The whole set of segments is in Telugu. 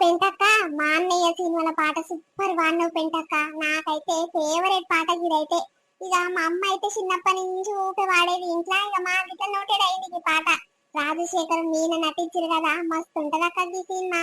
పెంటక్క మా అన్నయ్య సినిమాల పాట సూపర్ వాడినవు పెంటక్క. నాకైతే ఫేవరెట్ పాట ఇదైతే. ఇక మా అమ్మ అయితే చిన్నప్పటి నుంచి ఊపి వాడేది ఇంట్లో. ఇక మా గిట్ల నోటెడ్ అయింది ఈ పాట. రాజశేఖర్ మీన నటించారు కదా మస్తు ఉంటది అక్క ఈ సినిమా.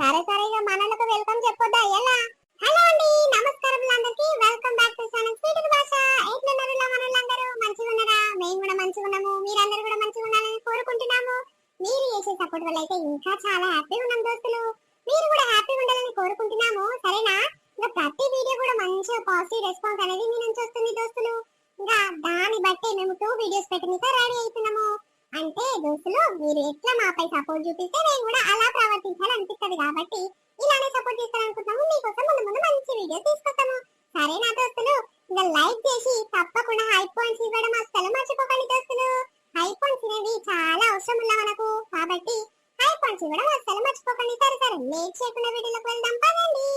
సరే సరే ఇక మనలకు వెల్కమ్ చెప్పొద్దా ఎలా? హలో అండి నమస్కారం అందరికి. Welcome back to channel sweet భాష ఎట్లున్నారు ఇలా మనోళ్ళందరూ మంచిగా ఉన్నారా? మేము కూడా మంచిగా ఉన్నాము. మీరందరూ కూడా మంచిగా ఉండాలని కోరుకుంటున్నాము. మీరు చేసే సపోర్ట్ వల్ల అయితే ఇంకా చాలా హ్యాపీగా ఉన్నాం దోస్తులు. మీరు కూడా హ్యాపీగా ఉండాలని కోరుకుంటున్నాము. సరేనా? ఇంకా ప్రతి వీడియో కూడా మంచి పాజిటివ్ రెస్పాన్స్ అనేది మీ నుంచి వస్తుంది దోస్తులు. ఇంకా దాన్ని బట్టి మేము టూ వీడియోస్ పెట్టినాక రెడీ అవుతున్నాము అంటే దోస్తులు మీరు ఎట్లా మాపై సపోర్ట్ చూపిస్తే మేము కూడా అలా ప్రవర్తించాలి అనిపిస్తుంది కాబట్టి ఇలానే సపోర్ట్ చేస్తారనుకుంటున్నాము. మీకోసం ముందు ముందు మంచి వీడియో తీసుకొస్తాము. సరేనా దోస్తులు? ఇంకా లైక్ చేసి తప్పకుండా హై పాయింట్స్ ఇవ్వడం అస్సలు మర్చిపోకండి దోస్తులు. హై పాయింట్స్ అనేవి చాలా అవసరం ఉన్నా మనకు కాబట్టి హై పాయింట్స్ ఇవ్వడం అస్సలు మర్చిపోకండి. సరే సరే. లేట్ చేయకుండా వీడియోలోకి వెళ్దాం. పదండి.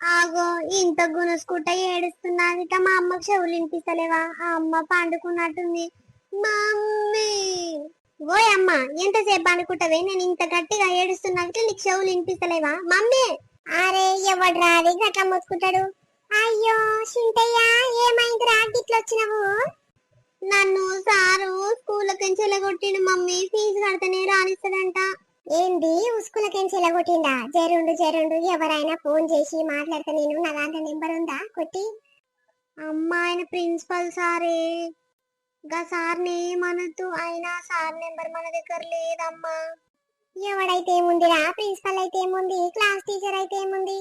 ఆగో ఇంత గునుసుకుంటా ఏడుస్తున్నది ఇక మా అమ్మకి చెవులు వినిపిస్తలేవా ఆ అమ్మ పండుకున్నట్టుంది. మమ్మీ. ఓయ్ అమ్మ ఎంతసేపు పండుకుంటావే? నేను ఇంత గట్టిగా ఏడుస్తున్నట్టు నీకు చెవులు వినిపిస్తలేవా మమ్మీ. అరే ఎవడు రాది? గట్లా మొత్తుకుంటాడు అయ్యో చింతయ్య ఏమైందిరా? గిట్ల వచ్చినవు నన్ను సారు స్కూల్ నుంచి ఎలగొట్టిండు మమ్మీ. ఫీజు కడితేనే రానిస్తాడంట ఏంది? స్కూల్కి ఎలగొట్టిండా జరుండు జరుండు. ఎవరైనా ఫోన్ చేసి మాట్లాడితే నేను నా దాంట్లో నెంబర్ ఉందా? కొట్టి. అమ్మా ఆయన ప్రిన్సిపల్ సారే. గా సార్ని ఏమనొద్దు. అయినా సార్ నెంబర్ మన దగ్గర లేదమ్మా. ఎవడైతే ఏముందిరా? ప్రిన్సిపల్ అయితే ఏముంది? క్లాస్ టీచర్ అయితే ఏముంది?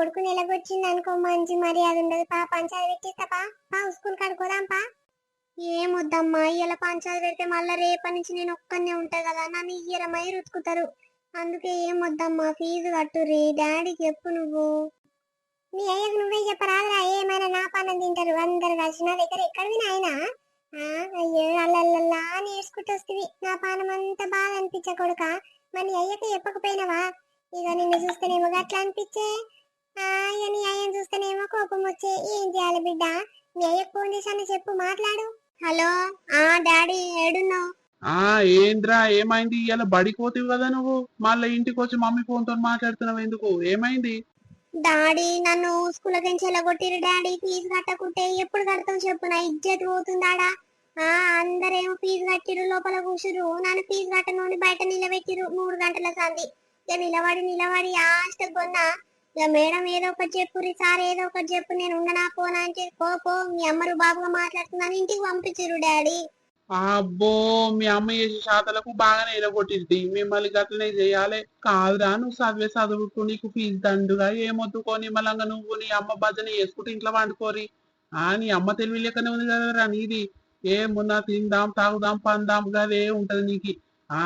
కొడుకు నిలగొచ్చింది అనుకో మంచి మర్యాద ఉండదు. పా పంచాయతీ పెట్టిస్తాపా? పా స్కూల్ కడుకోదాం పా. ఏమొద్దమ్మా ఇలా పంచాయతీ పెడితే మళ్ళా రేపటి నుంచి నేను ఒక్కనే ఉంటా కదా నన్ను ఇయ్యరమై రుతుకుతారు అందుకే ఏమొద్దమ్మా ఫీజు కట్టుర్రి డాడీకి చెప్పు నువ్వు. నీ అయ్యకు నువ్వే చెప్పరాదురా ఏమైనా నా పని తింటారు అందరు కలిసి నా దగ్గర ఎక్కడివి నాయనా ఆ, అయ్యో అల్లల్లల్లా నేర్చుకుంటూ వస్తుంది. నా పానం అంతా బాగా అనిపించే కొడుక? మరి అయ్యక అయ్యకి చెప్పకపోయినావా? ఇక నిన్ను చూస్తేనేమో అట్లా అనిపించే. నీ అయ్యని చూస్తేనేమో కోపం వచ్చే ఏం చేయాలి బిడ్డ? మీ అయ్యకు ఫోన్ చేశాను చెప్పు మాట్లాడు. హలో? ఆ డాడీ ఏడున్నావు? ఆ ఏంద్రా ఏమైంది? ఇలా బడికి పోతివి కదా నువ్వు? మళ్ళీ ఇంటికి వచ్చి మమ్మీ ఫోన్తో మాట్లాడుతున్నావు ఎందుకు? ఏమైంది? డాడీ నన్ను స్కూల్ నుంచి ఎలగొట్టిరు డాడీ. ఫీజు కట్టకుంటే ఎప్పుడు కడతాం చెప్పు? నా ఇజ్జత్ పోతుందాడా? ఆ అందరేమో ఫీజు కట్టిరు లోపల కూసురు నన్ను ఫీజు కట్టనోని బయట నిలబెట్టిరు మూడు గంటల సంది ఇక నిలబడి నిలబడి ఆస్త కొన్నా ఇక మేడం ఏదో ఒకటి చెప్పురి సార్ ఏదో ఒకటి చెప్పు నేను ఉండనా పోనా అంటే పో పో మీ అమ్మరు బాబుగా మాట్లాడుతున్నాను ఇంటికి పంపించిరు డాడీ. అబ్బో మీ అమ్మ చేసే శాతలకు బాగానే ఎలగొట్టింది మిమ్మల్ని గట్లనే చేయాలి. కాదురా నువ్వు చదివే చదువుకు నీకు ఫీజు దండుగా ఏమొద్దుకొని మళ్ళంగా నువ్వు నీ అమ్మ భజన వేసుకుంటే ఇంట్లో వండుకోరి ఆ నీ అమ్మ తెలివి లెక్కనే ఉంది కదరా నీది. ఏమున్నా తిందాం తాగుదాం పందాం గదే ఉంటది నీకి. ఆ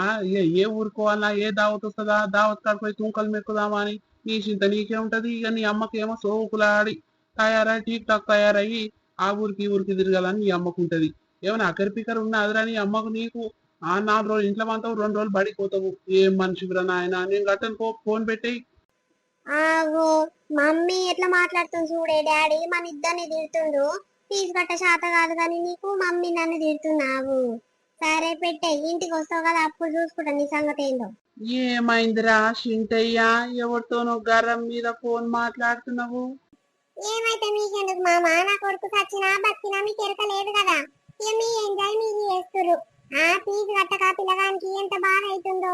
ఏ ఊరుకోవాలా ఏ దావత్ వస్తుందా దావత్ కాడిపోయి తుంకలు మెక్కుదామా అని నీ చింత నీకే ఉంటది. ఇక నీ అమ్మకేమో సోకులాడి తయారై టీక్ టాక్ తయారయ్యి ఆ ఊరికి ఊరికి తిరగాలని నీ అమ్మకు ఉంటది. ఏమైనా అక్కరి పిక్కర్ ఉన్న నీ అమ్మకు నీకు ఆ నాలుగు రోజులు ఇంట్లో అంతావు రెండు రోజులు బడికి పోతావు. ఏం మనిషిరా నాయన? నేను గట్టను ఫోన్ పెట్టేయి. ఆగో. మమ్మీ ఎట్లా మాట్లాడుతుంది చూడే? డాడీ మన ఇద్దరిని తిడుతుండు. ఫీజు కట్ట శాత కాదు కానీ నీకు మమ్మీ నన్ను తిడుతున్నావు సరే పెట్టే ఇంటికి వస్తావు కదా అప్పుడు చూసుకుంటా నీ సంగతి ఏందో. ఏమైందిరా షింటయ్యా ఎవరితోనో గర్రం మీద ఫోన్ మాట్లాడుతున్నావు? ఏమైతే మీకెందుకు మామ? నా కొడుకు చచ్చినా బతికినా మీకు ఎరక లేదు కదా. ఇక మీ ఎంజాయ్ మీరు చేస్తురు ఆ ఫీజు కట్టక పిల్లగానికి ఎంత బాధ అవుతుందో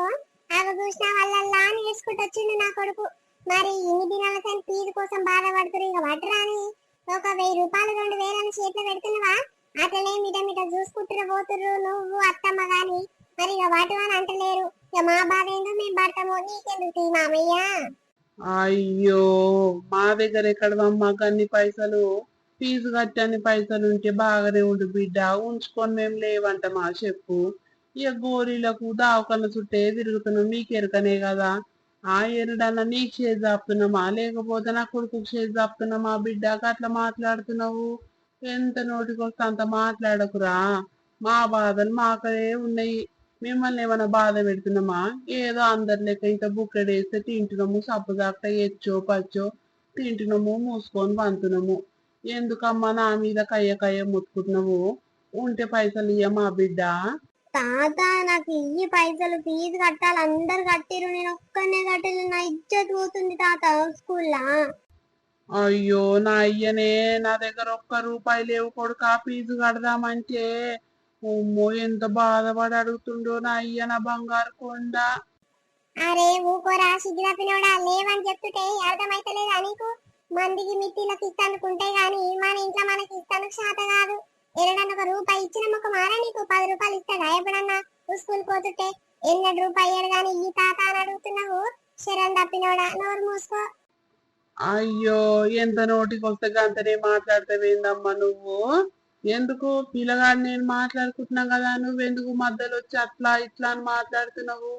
అవి చూసిన వాళ్ళల్లా నేర్చుకుంటూ వచ్చిండు నా కొడుకు. మరి ఇన్ని దినాల కానీ ఫీజు కోసం బాధపడుతురు ఇక వడ్రాని? ఒక వెయ్యి రూపాయలు రెండు వేలని చేతిలో పెడుతున్నావా? అట్లనే మిట ఇట చూసుకుంటున్న పోతుర్రు నువ్వు అత్తమ్మ గాని. మరి ఇక వాటి అని అంటలేరు. ఇక మా బాధ ఏందో మేము పడతాము నీకెందుకు మామయ్య? అయ్యో మా దగ్గర ఎక్కడమ్మా అన్ని పైసలు? ఫీజు కట్టని పైసలు ఉంటే బాగానే ఉండు బిడ్డ ఉంచుకొని మేము లేవంట మా చెప్పు. ఇక గోరీలకు దావకన్న చుట్టే తిరుగుతున్నాం మీకు కదా. ఆ ఎరుడన్న నీకు చేసి చాపుతున్నామా లేకపోతే నా కొడుకు చేసి చాపుతున్నామా బిడ్డ? అట్లా మాట్లాడుతున్నావు? ఎంత నోటికొస్తే అంత మాట్లాడకురా. మా బాధలు మాకడే ఉన్నాయి. మిమ్మల్ని ఏమైనా బాధ పెడుతున్నామా ఏదో అందరి లెక్క ఇంత బుక్కడేస్తే తింటున్నాము సబ్బు దాకా ఎచ్చో పచ్చో తింటున్నాము మూసుకొని పంతున్నాము ఎందుకమ్మా నా మీద కయ్య కయ్య ముత్తుకుంటున్నావు? ఉంటే పైసలు ఇయ్య మా బిడ్డ. తాత నాకు ఇయ్యి పైసలు ఫీజు కట్టాలి. అందరు కట్టిరు నేను ఒక్కనే కట్టలేదు నా ఇజ్జత్ పోతుంది తాత స్కూల్లా. అయ్యో నా అయ్యనే నా దగ్గర ఒక్క రూపాయి లేవు కొడుకా ఫీజు కడదామంటే. అమ్మో ఎంత బాధపడి అడుగుతుండో నా అయ్య నా బంగారు కొండ. అరే ఊకోరా సిగ్గు తప్పినోడా లేవని చెప్తుంటే అర్థమైతలేదా నీకు? మందికి మిట్టిలకు ఇస్తానుకుంటే గాని మన ఇంట్లో మనకి ఇస్తాను శాత కాదు. ఎరడన్న ఒక రూపాయి ఇచ్చిన ఒక మారా నీకు? పది రూపాయలు ఇస్తాడా ఎప్పుడన్నా స్కూల్ పోతుంటే ఎన్నడు రూపాయి అయ్యాడు గాని ఈ తాత అని అడుగుతున్నావు? శరణ్ తప్పినోడా నోరు మూసుకో. అయ్యో ఎంత నోటికి వస్తే అంతనే మాట్లాడతావేందమ్మా నువ్వు? ఎందుకు? పిల్లగాడు నేను మాట్లాడుకుంటున్నా కదా నువ్వు ఎందుకు మధ్యలో వచ్చి అట్లా ఇట్లా అని మాట్లాడుతున్నావు?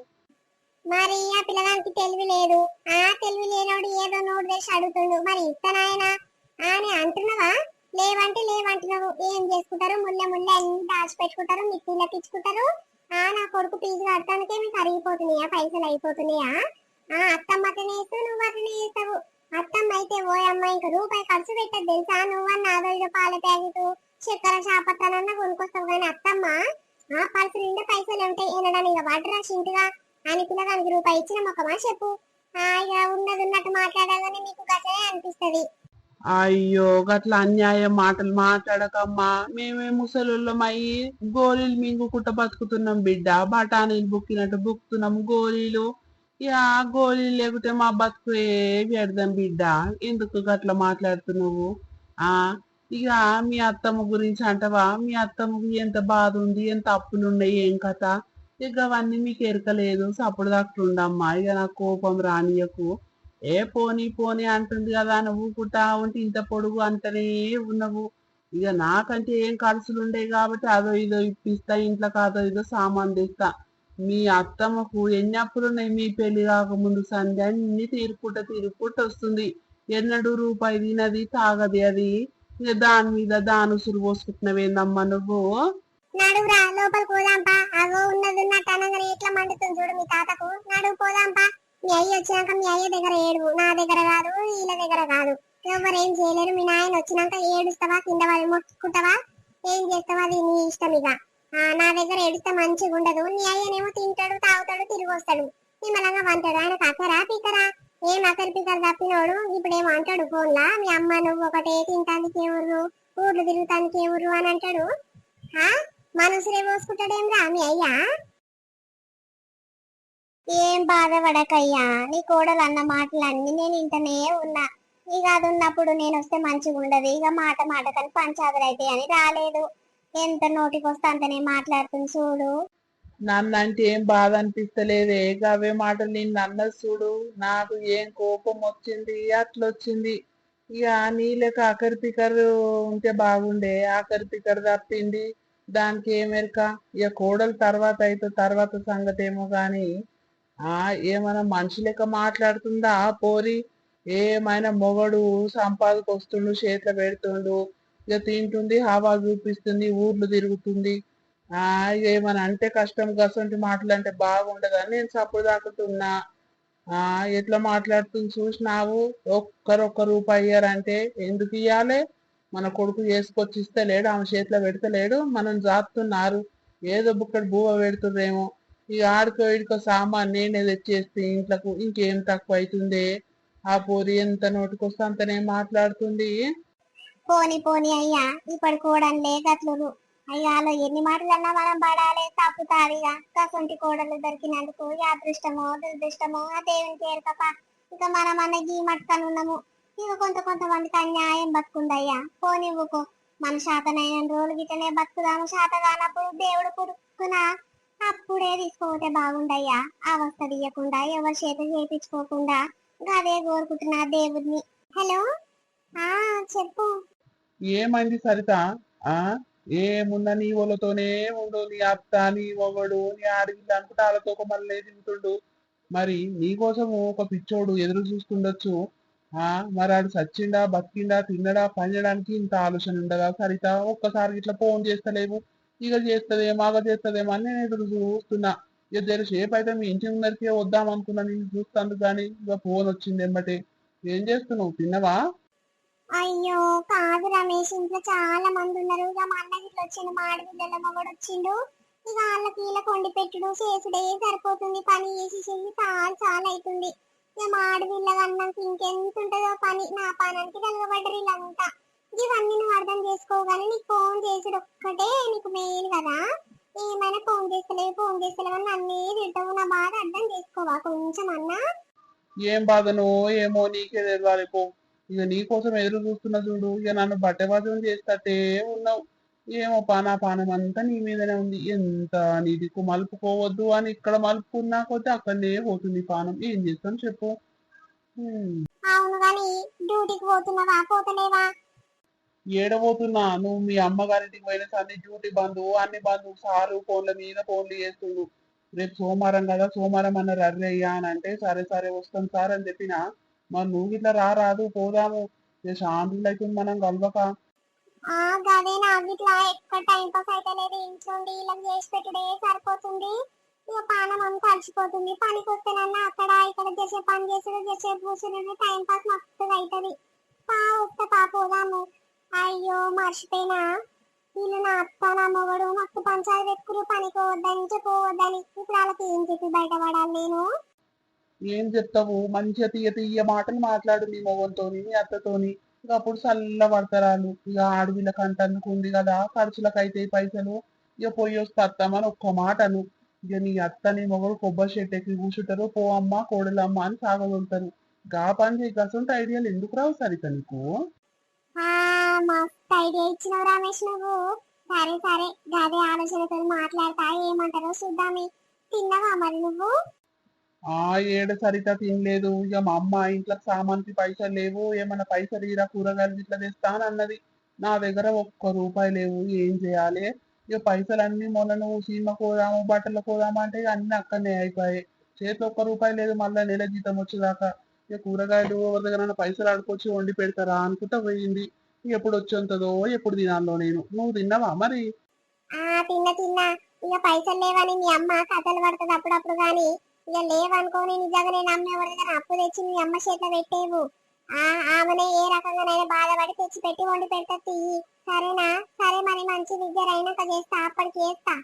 మరి ఆ పిల్లగానికి తెలివి లేదు. ఆ తెలివి లేనోడు ఏదో నోటు వేసి అడుగుతుండు. మరి ఇస్తానాయనా అని అంటున్నావా? లేవంటే లేవంటున్నావు. ఏం చేసుకుంటారు? ముళ్ళ ముళ్ళ అన్ని దాచిపెట్టుకుంటారు మీ మిక్సీలోకి ఇచ్చుకుంటారు ఆ నా కొడుకు ఫీజు కడతానికే మీకు అరిగిపోతున్నాయా? పైసలు అయిపోతున్నాయా? ఆ అత్తమ్మ అతనే వేస్తావు నువ్వు అట్లనే వేస్తావు. అత్తమ్మ అయితే ఓ అమ్మ ఇంక రూపాయి ఖర్చు పెట్టదు తెలుసా? నువ్వన్న అదో పాల ప్యాకెట్ చక్కెర చాపత్తానన్నా కొనుక్కొస్తావు కానీ అత్తమ్మ ఆ పర్సు నిండా పైసలు ఉంటాయి. ఏనడా ఇక వడ్రా రాసింటిగా అని పిల్లగానికి రూపాయి ఇచ్చిన మొక్కమా చెప్పు. ఇక ఉన్నది ఉన్నట్టు మాట్లాడగానే నీకు గట్లనే అనిపిస్తది. అయ్యో గట్ల అన్యాయం మాటలు మాట్లాడకమ్మా. మేమే ముసలుళ్ళమయ్యి గోళీలు మింగుకుంట బతుకుతున్నాం బిడ్డ. బఠానీలు బుక్కినట్టు బుక్కుతున్నాం గోళీలు. ఇక గోళీలు లేకుంటే మా బతుకు ఏ వ్యర్థం బిడ్డ? ఎందుకు గట్లా మాట్లాడుతున్నావు? ఆ? ఇక మీ అత్తమ్మ గురించి అంటవా? మీ అత్తమ్మకు ఎంత బాధ ఉంది ఎంత అప్పులు ఉన్నాయి ఏం కథ? ఇక అవన్నీ మీకు ఎరకలేదు సప్పుడు దాకా ఉండమ్మా ఇక నాకు కోపం రానియకు ఏ పోనీ పోనీ అంటుంది కదా నువ్వు పుట్టా ఉంటే ఇంత పొడుగు అంటనే ఉన్నావు. ఇక నాకంటే ఏం ఖర్చులు ఉండేవి కాబట్టి అదో ఇదో ఇప్పిస్తా ఇంట్లో కాదో ఇదో సామాన్ తెస్తా. మీ అత్తమ్మకు ఎన్ని అప్పులు ఉన్నాయి మీ పెళ్ళి కాకముందు సంధ్య అన్ని తీరుకుంట తీరుకుంట వస్తుంది. ఎన్నడు రూపాయి తినది తాగది అది. ఇక దాని మీద దాని ఉసురు పోసుకుంటున్నావేందమ్మా నువ్వు? నడువురా లోపల పోదాంపా. అగో ఉన్నది ఉన్నట్టు అనగానే ఎట్లా మండుతుంది చూడు మీ తాతకు. నడువు పోదాంపా. మీ అయ్య వచ్చినాక మీ అయ్య దగ్గర ఏడు నా దగ్గర కాదు వీళ్ళ దగ్గర కాదు. ఎవరు ఏం చేయలేరు. మీ నాయన వచ్చినాక ఏడుస్తావా కింద వాళ్ళు మొత్తుకుంటావా ఏం చేస్తావా అది నీ ఇష్టం ఇక. నా దగ్గర ఎడితే మంచిగా ఉండదు. నీ అయ్యనేమో తింటాడు తాగుతాడు తిరిగి వస్తాడు. నిమ్మలంగా వంటాడు. ఆయన కక్కరా పీకరా? ఏం అక్కరి పీకర తప్పినోడు? ఇప్పుడు ఏమో అంటాడు ఫోన్లా మీ అమ్మ నువ్వు ఒకటే తింటానికి ఎవరు? ఊర్లు తిరుగుతానికి ఎవరు? అని అంటాడు. ఆ? మనసులే పోసుకుంటాడేమ్రా మీ అయ్యా? ఏం బాధపడకయ్యా? నీ కోడలు అన్న మాటలన్నీ నేను ఇంటనే ఉన్నా. ఇక అది ఉన్నప్పుడు నేను వస్తే మంచిగా ఉండదు ఇక మాట మాట కానీ పంచాదులు అయితే అని రాలేదు. ఎంత నోటికి వస్తే అంతనే మాట్లాడుతుంది చూడు. నన్ను అంటే ఏం బాధ అనిపిస్తలేదే. అవే మాటలు నేను అన్నది చూడు. నాకు ఏం కోపం వచ్చింది అట్లొచ్చింది. ఇక నీ లెక్క ఆఖరి పికర్ ఉంటే బాగుండే. ఆఖరి పికర్ తప్పింది. దానికి ఏమెరక ఇక కోడలు తర్వాత అయితే తర్వాత సంగతి ఏమో కానీ ఆ ఏమైనా మనిషి లెక్క మాట్లాడుతుందా? పోరి ఏమైనా మొగడు సంపాదకు వస్తుండు చేతిలో పెడుతుండు. ఇక తింటుంది హవా చూపిస్తుంది ఊర్లు తిరుగుతుంది. ఇక ఏమని అంటే కష్టం కసంటి మాటలు అంటే బాగుండదని నేను సప్పుడు దాకుతున్నా ఆ ఎట్లా మాట్లాడుతుంది చూసినావు? ఒక్కరొక్క రూపాయి ఇయ్యారంటే ఎందుకు ఇయ్యాలి? మన కొడుకు చేసుకొచ్చి ఇస్తలేడు ఆమె చేతిలో పెడతలేడు మనం జాతున్నారు. ఏదో బుక్కడు బువ్వ పెడుతుందేమో. ఇక ఆడికో ఇడికో సామాన్ నేనే తెచ్చేస్తే ఇంట్లకు ఇంకేం తక్కువ అవుతుంది? ఆ పోరి ఎంత నోటికొస్తే అంతనే మాట్లాడుతుంది. పోని పోని అయ్యా ఇప్పుడు కోడలే గట్లురు అయ్యాలో ఎన్ని మాటలన్నా మనం పడాలి తప్పుతాదిగా కసొంటి కోడలు దొరికినందుకు అదృష్టమో దురదృష్టమో ఆ దేవుని పేరు తప్ప ఇక మనం అన్న గీ మట్టుకని ఉన్నాము ఇక కొంత కొంతమందికి అన్యాయం బతుకుందయ్యా. పోనివ్వుకో మన శాతనైన రోజులు గిట్టనే బతుకుదాము శాత కానప్పుడు దేవుడు పురుక్కున అప్పుడే తీసుకోతే బాగుండయ్యా. అవస్థ తీయకుండా ఎవరి చేత చేపించుకోకుండా. అదే కోరుకుంటున్నా దేవుడిని. హలో? ఆ చెప్పు. ఏమైంది సరిత? ఆ? ఏమున్నా నీ వాళ్ళతోనే ఉండు నీ అత్త నీ మొగడు నీ ఆడగిల్లు అనుకుంటే వాళ్ళతో ఒక మళ్ళీ తింటుండు. మరి నీ కోసము ఒక పిచ్చోడు ఎదురు చూస్తుండొచ్చు. ఆ? మరి ఆడు చచ్చిండా బతికిండా తిన్నడా పనిచేయడానికి ఇంత ఆలోచన ఉండదా సరిత? ఒక్కసారి ఇట్లా ఫోన్ చేస్తలేవు. ఇక చేస్తదేమో అగ చేస్తదేమో అని నేను ఎదురు చూస్తున్నా. ఇక సేపు అయితే మీ ఇంటి ముందరికే వద్దాం అనుకున్నా నేను చూస్తాను కానీ ఇక ఫోన్ వచ్చింది ఎమ్మటే. ఏం చేస్తున్నావు? తిన్నవా? అయ్యో కాదు రమేష్ ఇంట్లో చాలా మంది ఉన్నారు. ఇక మా అన్న ఇట్లా వచ్చిండు మా ఆడపిల్లల మొగడు వచ్చిండు. ఇక వాళ్ళకి వీళ్ళకి వండి పెట్టుడు చేసుడే సరిపోతుంది. పని చేసి చేసి చాలా చాలా అవుతుంది. ఇక మా ఆడపిల్లగా అన్నాక ఇంకెంత ఉంటుందో పని. నా పనానికి కలగబడ్డరు ఇలాంతా ఇవన్నీ నువ్వు అర్థం చేసుకోగానే నీకు ఫోన్ చేసుడు ఒక్కటే నీకు మెయిన్ కదా. ఏమైనా ఫోన్ చేస్తలేవు ఫోన్ చేస్తలేవు అని నన్నే తింటావు నా బాధ అర్థం చేసుకోవా కొంచెం అన్నా? ఏం బాధను ఏమో నీకే తెలియాలి పో. ఇక నీ కోసం ఎదురు చూస్తున్నా చూడు. ఇక నన్ను బట్టబాజం చేస్తట్టే ఉన్నావు. ఏమో పానా పానం అంతా నీ మీదనే ఉంది. ఎంత నీ దిక్కు మలుపుకోవద్దు అని ఇక్కడ మలుపుకున్నా కొద్దీ అక్కడనే పోతుంది పానం. ఏం చేస్తాను చెప్పు. హ్మ్. అవును గాని డ్యూటీకి పోతున్నావా? పోతలేవా? ఏడబోతున్నా. నువ్వు మీ అమ్మగారింటికి పోయిన అన్ని డ్యూటీ బంధు అన్ని బంధు సారు ఫోన్ల మీద ఫోన్లు చేస్తుండు. రేపు సోమవారం కదా సోమవారం అన్న రర్రయ్యా అని అంటే సరే సరే వస్తాం సార్ అని చెప్పిన మరి నువ్వు ఇట్లా రా రాదు పోదాము. ఇక శాంతులు మనం కలవక. ఆ గదే నాకు ఇట్లా ఎక్కడ టైం పాస్ అయితే లేదు ఇంట్లో వీళ్ళకి చేసి పెట్టుడే సరిపోతుంది. ఇక పానం అంతా అలసిపోతుంది. పనికి వస్తేనన్నా అక్కడ ఇక్కడ చేసే పని చేసేది చేసే కూర్చుని టైం పాస్ మస్తుగా అవుతుంది పా వస్తే పా పోదాము. అయ్యో మర్చిపోయినా. వీళ్ళు నా అత్త నా మొగడు మస్తు పంచాయతీ పెట్టుకుని పనికి పోవద్దని చెప్పవద్దని ఇప్పుడు వాళ్ళకి ఏం చెప్పి బయటపడాలి నేను? ఏం చెప్తావు? మంచిగా తీయ తీయ మాటలు మాట్లాడు నీ మొగంతోని నీ అత్తతోని. ఇక అప్పుడు చల్ల పడతారాలు ఇక ఆడవిళ్ళకి అంటందుకు ఉంది కదా ఖర్చులకు అయితే పైసలు. ఇక పోయి వస్తే అత్తమ్మని ఒక్క మాటను. ఇక నీ అత్త నీ మొగడు కొబ్బరి చెట్టు ఎక్కి కూర్చుంటారు. పో అమ్మ కోడలమ్మ అని సాగదొలుతారు గా పని చేయి అసంటే ఐడియాలు ఎందుకు రావు సరిత నీకు? ఐడియా ఇచ్చినావు రమేష్ నువ్వు. సరే సరే. గదే ఆలోచనతో మాట్లాడతా. ఏమంటారో చూద్దామే. తిన్నావా మరి నువ్వు? ఆ ఏడ సరిత తినలేదు. ఇక మా అమ్మ ఇంట్లో సామాన్కి పైసలు లేవు. ఏమన్నా పైసలు ఇరా కూరగాయలు ఇట్లా తెస్తానన్నది అన్నది. నా దగ్గర ఒక్క రూపాయి లేవు. ఏం చేయాలి? ఇక పైసలు అన్ని మొన్న నువ్వు సినిమా పోదాము బట్టలు పోదాము అంటే ఇక అన్ని అక్కడనే అయిపోయాయి. చేతిలో ఒక్క రూపాయి లేదు. మళ్ళీ నెల జీతం వచ్చేదాకా. ఇక కూరగాయలు ఎవరి దగ్గర పైసలు ఆడుకొచ్చి వండి పెడతారా అనుకుంటా పోయింది. ఇక ఎప్పుడు వచ్చేంతదో ఎప్పుడు తినాలో నేను. నువ్వు తిన్నావా మరి? తిన్నా తిన్నా. ఇక పైసలు లేవని మీ అమ్మ కథలు పడుతుంది అప్పుడప్పుడు కానీ ఇక లేవనుకోని నిజంగా నేను అమ్మ ఎవరి దగ్గర అప్పు తెచ్చి మీ అమ్మ చేతిలో పెట్టేవు? ఆ ఆమెనే ఏ రకంగానైనా బాధపడి తెచ్చి పెట్టి వండి పెడతా సరేనా? సరే మరి మంచి దగ్గర అయినాక చేస్తా అప్పటికి చేస్తా.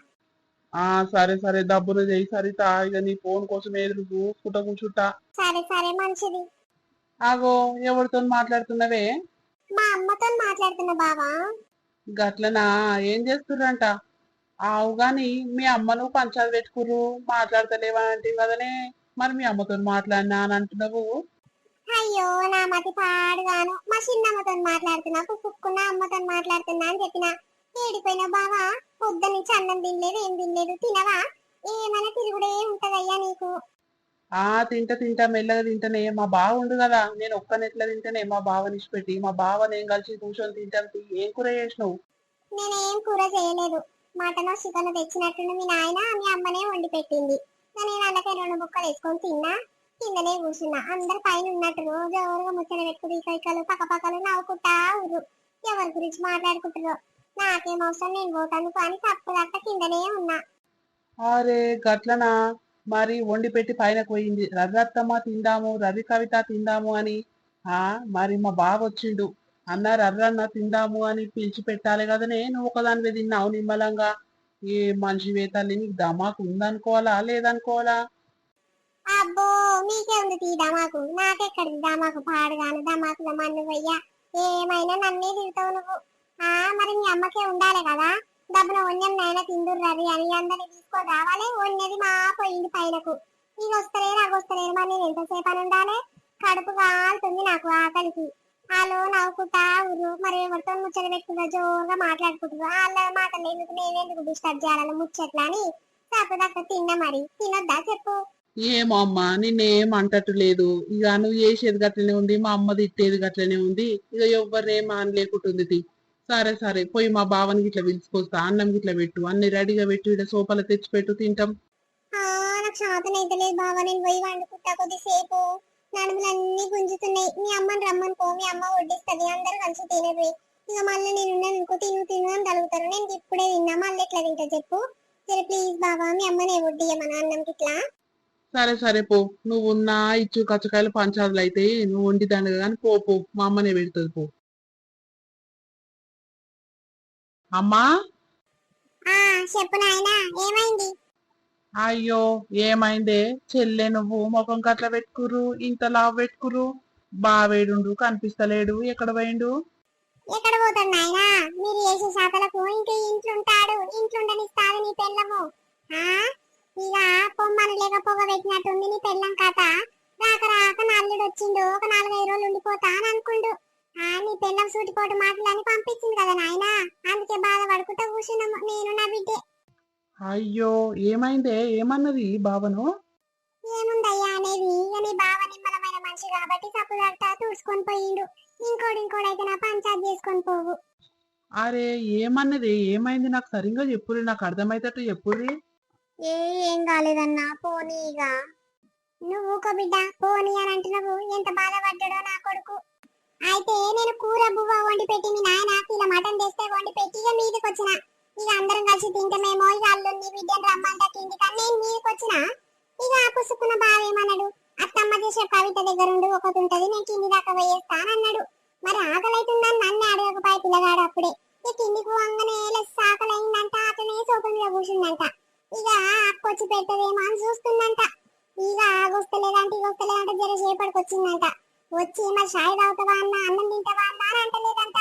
ఆ సరే సరే డబ్బులు చేయి సరిత. ఇక నీ ఫోన్ కోసం ఎదురు చూసుకుంటా కూర్చుంటా. సరే సరే మంచిది. ఆగో ఎవరితో మాట్లాడుతున్నవే? మా అమ్మతో మాట్లాడుతున్నా బావా? గట్లనా? ఏం చేస్తుర్రంట? ఆవు గాని మీ అమ్మను పంచాలు పెట్టుకుర్రు మాట్లాడతలేవా అంటే కదనే మరి మీ అమ్మతో మాట్లాడినా అని అంటున్నావు అయ్యో నా మతి పాడుగాను. మా చిన్నమ్మతో మాట్లాడుతున్నా కుక్కున్న అమ్మతో మాట్లాడుతున్నా అని చెప్పిన. ఏడిపోయినా బావా పొద్దు నుంచి అన్నం తినలేదు ఏం తినలేదు తినవా? ఏమైనా తిరుగుడే ఉంటదయ్యా నీకు. ఆ తింటా తింటా మెల్లగా తింటానే. మా బావ ఉండు కదా నేను ఒక్కని ఎట్లా తింటానే. మా బావని ఇచ్చిపెట్టి మా బావ నేను కలిసి కూర్చొని తింటాను తీ. ఏం కూర చేసినావు? నేనేం కూర చేయలేదు. మటన్ చికెన్ తెచ్చినట్టుండి మీ నాయన మీ అమ్మనే వండి పెట్టింది నేను అందుకే రెండు ముక్కలు వేసుకొని తిన్నా. కిందనే కూర్చున్నా. అందరు పైన ఉన్నట్టు రోజు ఎవరుగా ముచ్చట పెట్టుకుని ఇకలు పక్కపక్కలు నవ్వుకుంటా ఊరు ఎవరి గురించి మాట్లాడుకుంటారో నాకేం అవసరం నేను పోతాను కానీ తప్పుదక్క కిందనే ఉన్నా. అరే గట్లనా? మరి వండి పెట్టి పైన పోయింది. రర్రత్తమ్మ తిందాము రవి కవిత తిందాము అని. ఆ మరి మా బావ వచ్చిండు అన్న రర్రన్న తిందాము అని పిలిచి పెట్టాలి కదనే నువ్వు ఒకదానివే తిన్నావు నిమ్మలంగా ఏ మనిషి తల్లి నీకు దమాకు ఉందనుకోవాలా లేదనుకోవాలా? అబ్బో మీకే ఉంది తీ దమాకు నాకెక్కడిది దమాకు పాడుగాను దమాకుల మన్ను వయ్యా. ఏమైనా నన్నే తింటావు నువ్వు? ఆ మరి మీ అమ్మకే ఉండాలి కదా? డబ్బున వన్యం నాయన తిందుర్రది అని అందరిని తీసుకొని రావాలి. వన్నది మా పోయింది పైనకు. ఇది వస్తలేరు నాకు వస్తలేరు మరి నేను ఎంతసేపు అని ఉండాలి? కడుపు కాలుతుంది నాకు ఆకలికి. వాళ్ళు నవ్వుకుంటా ఊరు. మరి ఎవరితో ముచ్చట పెట్టుకుంటా జోరుగా మాట్లాడుకుంటారు వాళ్ళ మాటలు ఎందుకు నేనెందుకు డిస్టర్బ్ చేయాలని ముచ్చట్లా అని తప్పదక్క తిన్నా మరి. తినొద్దా చెప్పు. ఏమో అమ్మ నిన్నేం అంటట్టు లేదు. ఇక నువ్వు చేసేది గట్లనే ఉంది మా అమ్మ తిట్టేది గట్లనే ఉంది. ఇక ఎవరినేం అనలేకుంటుంది తీ సరే సరే పోయి మా బావని ఇట్లా పిలుచుకొస్తా అన్నం గిట్ల పెట్టు. అన్ని రెడీగా పెట్టు ఇక్కడ సోఫాలో తెచ్చి పెట్టు తింటాం. ఆ నాకు శాతం అయితే లేదు బావా. నేను పోయి వండుకుంటా కొద్దిసేపు. నడుములన్నీ గుంజుతున్నాయి. మీ అమ్మని మీ అమ్మ వడ్డిస్తుంది అందరు కలిసి తినరు ఇక మళ్ళీ నేను ఉన్నాను ఇంకో తిను తిను అని తలుగుతారు. నేను ఇప్పుడే తిన్నా మళ్ళీ ఎట్లా తింటా చెప్పు? సరే ప్లీజ్ బావా మీ అమ్మని వడ్డీయమని అన్నంకి ఇట్లా? సరే సరే పో. నువ్వు ఉన్నా ఇచ్చు కచ్చకాయలు పంచాదులు అయితే నువ్వు వండి దండగా కానీ పో పో. మా అమ్మనే పెడుతుంది పో. అమ్మా? చెప్పు నాయనా ఏమైంది? అయ్యో ఏమైందే? చెల్లె నువ్వు ముఖం కట్ల పెట్టుకురు ఇంత లావు పెట్టుకురు బావేడుండు కనిపిస్తలేడు. ఎక్కడ పోయిండు? ఎక్కడ పోతాడు నాయనా? మీరు చేసే శాతలకు ఇంకా ఇంట్లుంటాడు. ఇంట్లుండనిస్తాడు నీ పెళ్ళము. ఆ? ఇక పొమ్మను లేక పొగ పెట్టినట్టుంది నీ పెళ్ళం కథ. రాక రాక నల్లుడు వచ్చిండు. ఒక నాలుగైదు రోజులు ఉండిపోతా అని అనుకుండు. ఆ నీ పెళ్ళం సూటిపోటు మాటలని పంపించింది కదా నాయనా? అందుకే బాధపడుకుంటా కూర్చున్నాము నేను నా బిడ్డే. అయ్యో ఏమైందే? ఏమన్నది బావను ఏముందయ్యా అనేది ఇక నీ బావ నిమ్మలమైన మనిషి కాబట్టి తప్పుదడతా తుడుచుకొని పోయిండు. ఇంకోటి ఇంకోడైతే నా పంచాయత్ చేసుకొని పోవు. అరే ఏమన్నది? ఏమైంది? నాకు సరిగ్గా చెప్పురి నాకు అర్థమైతట్టు చెప్పురి ఏ ఏం కాలేదన్నా? పోనీ ఇక. నువ్వు ఊకో బిడ్డ పోనీ అని అంటున్నావు. ఎంత బాధపడ్డాడో నా కొడుకు. అయితే నేను కూర బువ్వ వండి పెట్టి మీ నాయన ఇలా మటన్ తెస్తే వండి పెట్టి ఇక మీదకి వచ్చిన ఇక అందరం కలిసి తింటామేమో ఇక అల్లుని బిడ్డని రమ్మంట కింది కానీ నేను మీదకి వచ్చిన ఇక ఆ పుసుకున్న బావేమన్నాడు అత్తమ్మ చేసే కవిత దగ్గర ఉండి ఒకటి ఉంటది నేను కింది దాకా పోయేస్తానన్నాడు. అన్నాడు మరి ఆకలి నన్ను అడగకపోయి పిల్లగాడు అప్పుడే. ఇక కిందికి వంగనే ఆకలైందంట అతనే సోఫా మీద కూర్చుందంట. ఇక అక్కొచ్చి పెట్టదేమో అని చూస్తుందంట. ఇక ఆగొస్తలేదంట ఇక వస్తలేదంట జర చేపడికి వచ్చిందంట. వచ్చి మరి షాయి తాగుతావా అన్న అన్నం తింటావా అన్న అని అంటలేదంట.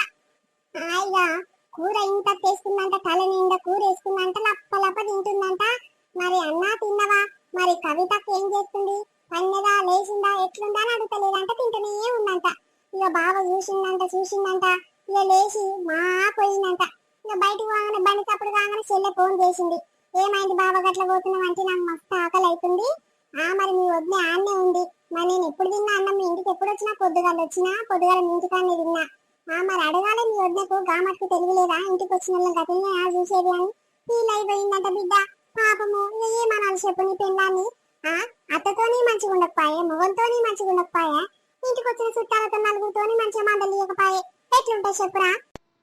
హాయిగా కూర ఇంత తెస్తుందంట తల నిండా కూర వేసుకుందంట లప్ప లప్ప తింటుందంట. మరి అన్న మరి కవితకు ఏం చేస్తుంది? పన్నెదా లేచిందా? ఎట్లుందా అని అడుగుతలేదంట తింటూనే ఉందంట. ఇక బావ చూసిందంట చూసిందంట. ఇక లేచి మా పోయిందంట ఇక బయటకు పోగానే బండి తప్పుడు కాగానే చెల్లె ఫోన్ చేసింది. ఏమైంది బావ గట్ల పోతున్నావు అంటే నాకు మస్తు ఆకలి అవుతుంది ఆ మరి మీ వద్ద ఆన్నే ఉంది. మరి నేను ఎప్పుడు తిన్నా అన్నం? మీ ఇంటికి ఎప్పుడు వచ్చినా? పొద్దుగాలు వచ్చినా? పొద్దుగాల మీ ఇంటికాన్నే తిన్నా. ఆ మరి అడగాలి మీ వద్దకు గామట్కు తెలియలేదా? ఇంటికి వచ్చిన వాళ్ళని చూసేది అని. ఫీల్ అయిపోయిందంట బిడ్డ. పాపము ఏమనాలి చెప్పు నీ పెళ్ళాన్ని. ఆ? అత్తతోని మంచిగా ఉండకపోయే? మొగంతోని మంచిగా ఉండకపోయే? ఇంటికి వచ్చిన చుట్టాలతో నలుగురితోని మంచిగా మందలియకపోయే ఎట్లుంటాయి చెప్పురా?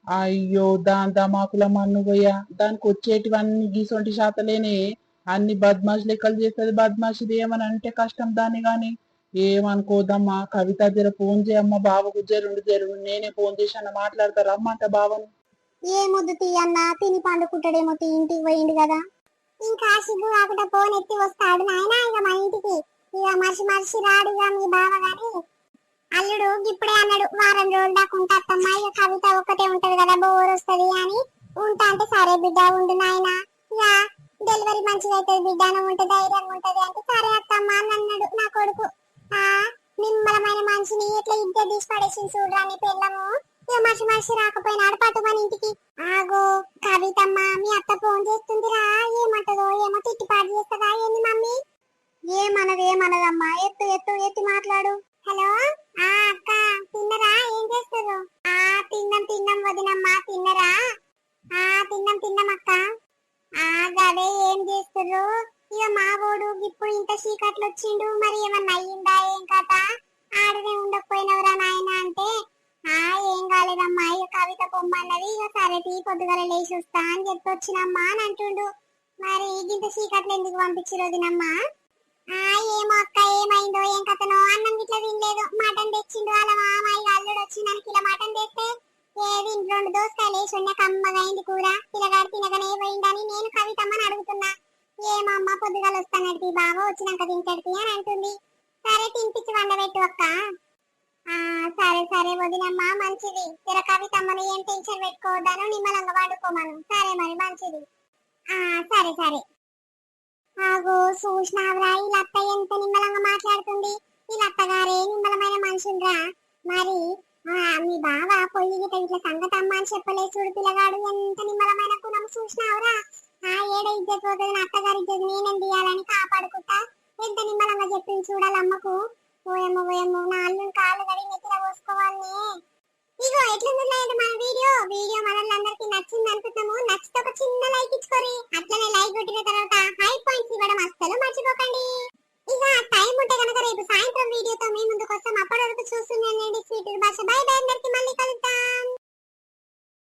అయ్యో దాని దమాకుల మన్ను పోయా. దానికి వచ్చేటివన్నీ గీసొంటి శాతలేనే. అన్ని బద్మాష్ లెక్కలు చేస్తుంది బద్మాషిది ఏమని అంటే కష్టం దాన్ని గాని. ఏమనుకోదమ్మా కవిత జర ఫోన్ చేయమ్మా బావకు జరుండు జరుండు. నేనే ఫోన్ చేశాను మాట్లాడతా రమ్మంట బావను. ఏ ముద్దు తీయన్నా తిని పండుకుంటాడేమో తీ ఇంటికి పోయిండు కదా. ఇంకా సిగ్గు కాకుండా ఫోన్ ఎత్తి వస్తాడు నాయనా ఇక మా ఇంటికి. ఇక మనిషి మనిషి రాడు ఇక మీ బావ గాని. అల్లుడు ఇప్పుడే అన్నాడు వారం రోజులు దాకా ఉంటా అత్తమ్మ ఇక కవిత ఒక్కటే ఉంటది కదా బోర్ వస్తది అని. ఉంటా అంటే సరే బిడ్డ ఉండు నాయన. ఇక డెలివరీ మంచిగా అవుతుంది బిడ్డ ఉంటే ధైర్యంగా ఉంటది అంటే సరే అత్తమ్మ అని అన్నాడు నా కొడుకు. ఆ నిమ్మలమైన మనిషిని ఎట్లా ఇద్దరు తీసి పడేసింది చూడరా నీ పిల్లము ఇక మనిషి మనిషి రాకపోయినాడు ఆడపాటు మన ఇంటికి. ఆగో కవితమ్మ మీ అత్త ఫోన్ చేస్తుందిరా. ఏమంటదో ఏమో తిట్టిపాటు చేస్తుందా ఏంది మమ్మీ? ఏమన్నది ఏమన్నదమ్మా ఎత్తు ఎత్తు ఎత్తి మాట్లాడు. హలో? ఆ అక్క తిన్నరా? ఏం చేస్తారు ఆ తిన్నం తిన్నం వదినమ్మా. తిన్నరా? ఆ తిన్నం తిన్నాం అక్క. ఆ గదే ఏం చేస్తారు ఇక మా వాడు ఇప్పుడు ఇంత చీకట్లు వచ్చిండు. మరి ఏమన్నా అయ్యిందా ఏం కథ? ఆడనే ఉండకపోయినవరా నాయన అంటే ఏం కాలేదమ్మా? ఇక కవిత పొమ్మన్నది ఇక సరే తీ పొద్దుగల లేచి వస్తా అని చెప్పి వచ్చినమ్మా అని అంటుండు. మరి ఇంత చీకట్లు ఎందుకు పంపించిరు వదినమ్మా ఆ ఏమో అక్క ఏమైందో ఏం కథనో? అన్నం ఇట్లా తినలేదు. మటన్ తెచ్చిండు వాళ్ళ మామయ్య అల్లుడు వచ్చి నాకు మటన్ తెస్తే ఏది ఇంట్లో రెండు దోసకాయలు వేసి ఉన్న కమ్మగా కూర. పిల్లగాడు తినగానే పోయిందని నేను కవితమ్మని అడుగుతున్నా. ఏమమ్మ పొద్దుగల వస్తానడికి బావ వచ్చినాక తింటడికి అని అంటుంది. సరే తినిపించి వండబెట్టు అక్క. సరే సరే వదినమ్మా మంచిది. జర కవితమ్మని ఏం టెన్షన్ పెట్టుకోవద్దాను నిమ్మలంగా వాడుకోమను సరే మరి మంచిది. ఆ సరే సరే. ఆగో చూసినావురా ఇలా అత్తయ్య